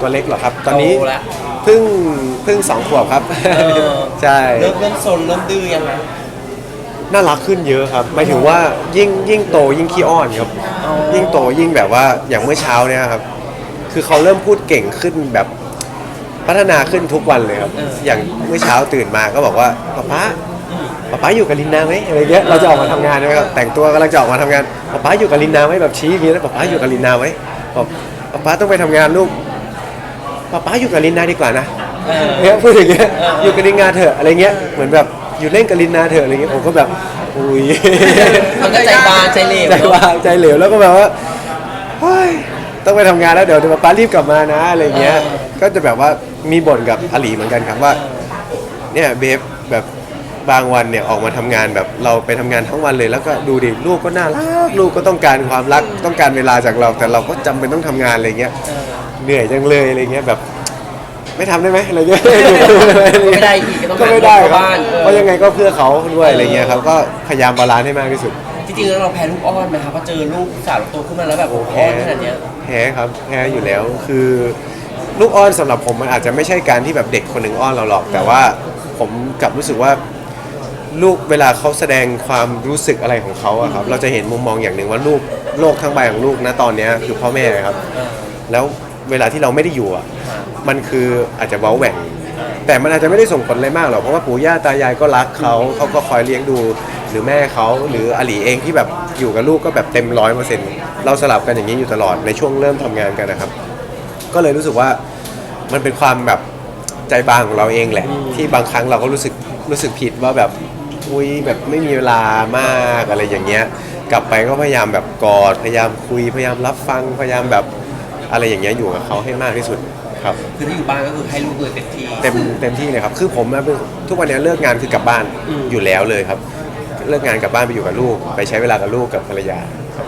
ตัวเล็กเหรอครับ ตอนนี้โตแล้ว เพิ่งเพิ่งสองขวบครับ เออ ใช่ เริ่มเริ่มซนเริ่มดื้อยังไงน่ารักขึ้นเยอะครับหมายถึงว่ายิ่งยิ่งโตยิ่งขี้อ้อนครับอ๋อยิ่งโตยิ่งแบบว่าอย่างเมื่อเช้าเนี่ยครับ คือเขาเริ่มพูดเก่งขึ้นแบบพัฒนาขึ้นทุกวันเลยครับ อย่างเมื่อเช้าตื่นมาก็บอกว่าป๊าป๊าป๊าป๊าอยู่กับลินนาไหมอะไรเงี้ยเราจะออกมาทำงานใช่ไหมครับแต่งตัวกำลังจะออกมาทำงานป๊าป๊าอยู่กับลินนาไหมแบบชี้อย่างนี้แล้วป๊าป๊าอยู่กับลินนาไหมบอกป๊าป๊าต้องไปทำงานลูก ป๊าป๊าอยู่กับลินนาดีกว่านะเออ เนี่ยพูดอย่างเงี้ยเอออยู่กับลินนาเถอะอะไรเงี้ยเหมือนแบบอยู่เล่นกับลินนาเถอะอะไรเงี้ยผมก็แบบอุ้ย มันก็ใจบางใจเหลวใจบางใจเหลวแล้วก็แบบว่าเฮ้ยต้องไปทำงานแล้วเดี๋ยวเดี๋ยวป๊ารีบกลับมานะอะไรเงี้ยก็จะแบบว่ามีบ่นกับอลีเหมือนกันครับว่า เนี่ยเบฟแบบบางวันเนี่ยออกมาทำงานแบบเราไปทำงานทั้งวันเลย แล้วก็ดูดิลูกก็น่ารักลูกก็ต้องการความรักต้องการเวลาจากเรา แต่เราก็จำเป็นต้องทำงานอะไรเงี้ย เออเหนื่อยจังเลยอะไรเงี้ยแบบ ไม่ทำได้ไหมอะไรเงี้ยอยู่กับลูกได้ไหมอะไรเงี้ยไม่ได้อีกก็ต้องก็ไม่ได้ครับหาบ้านเออเพราะยังไงก็เพื่อเขาด้วยอะไรเงี้ยครับก็พยายามบาลานซ์ให้มากที่สุด จริงๆแล้วเราแพ้ลูกอ้อนไหมครับพอเจอลูกสาวเราโตขึ้นมาแล้วแบบโอ้โหอ้อนขนาดเนี้ย แพ้ครับแพ้อยู่แล้วคือลูกอ้อนสำหรับผมมันอาจจะไม่ใช่การที่แบบเด็กคนหนึ่งอ้อนเราหรอก แต่ว่าผมกลับรู้สึกว่าลูกเวลาเขาแสดงความรู้สึกอะไรของเขาอะครับ เราจะเห็นมุมมองอย่างหนึ่งว่าลูกโลกทั้งใบของลูกนะตอนเนี้ยคือพ่อแม่ครับเออแล้ว เวลาที่เราไม่ได้อยู่อะมันคืออาจจะเว้าแหว่ง แต่มันอาจจะไม่ได้ส่งผลอะไรมากหรอกเพราะว่าปู่ย่าตายายก็รักเขาเขาก็คอยเลี้ยงดูหรือแม่เขาหรืออลีเองที่แบบอยู่กับลูกก็แบบเต็มร้อยเปอร์เซ็นต์เราสลับกันอย่างนี้อยู่ตลอดในช่วงเริ่มทำงานกันนะครับ ก็เลยรู้สึกว่ามันเป็นความแบบใจบางของเราเองแหละ ที่บางครั้งเราก็รู้สึกรู้สึกผิดว่าแบบอุ้ยแบบไม่มีเวลามากอะไรอย่างเงี้ย กลับไปก็พยายามแบบกอดพยายามคุยพยายามรับฟังพยายามแบบ อะไรอย่างเงี้ยอยู่กับเขาให้มากที่สุดครับ คือถ้าอยู่บ้านก็คือให้ลูกเลยเต็มที่ เต็มเต็มที่เลยครับ คือผมอะเป็นทุกวันนี้เลิกงานคือกลับบ้านอืม อยู่แล้วเลยครับ เลิกงานกลับบ้านไปอยู่กับลูก ไปใช้เวลากับลูกกับภรรยาครับ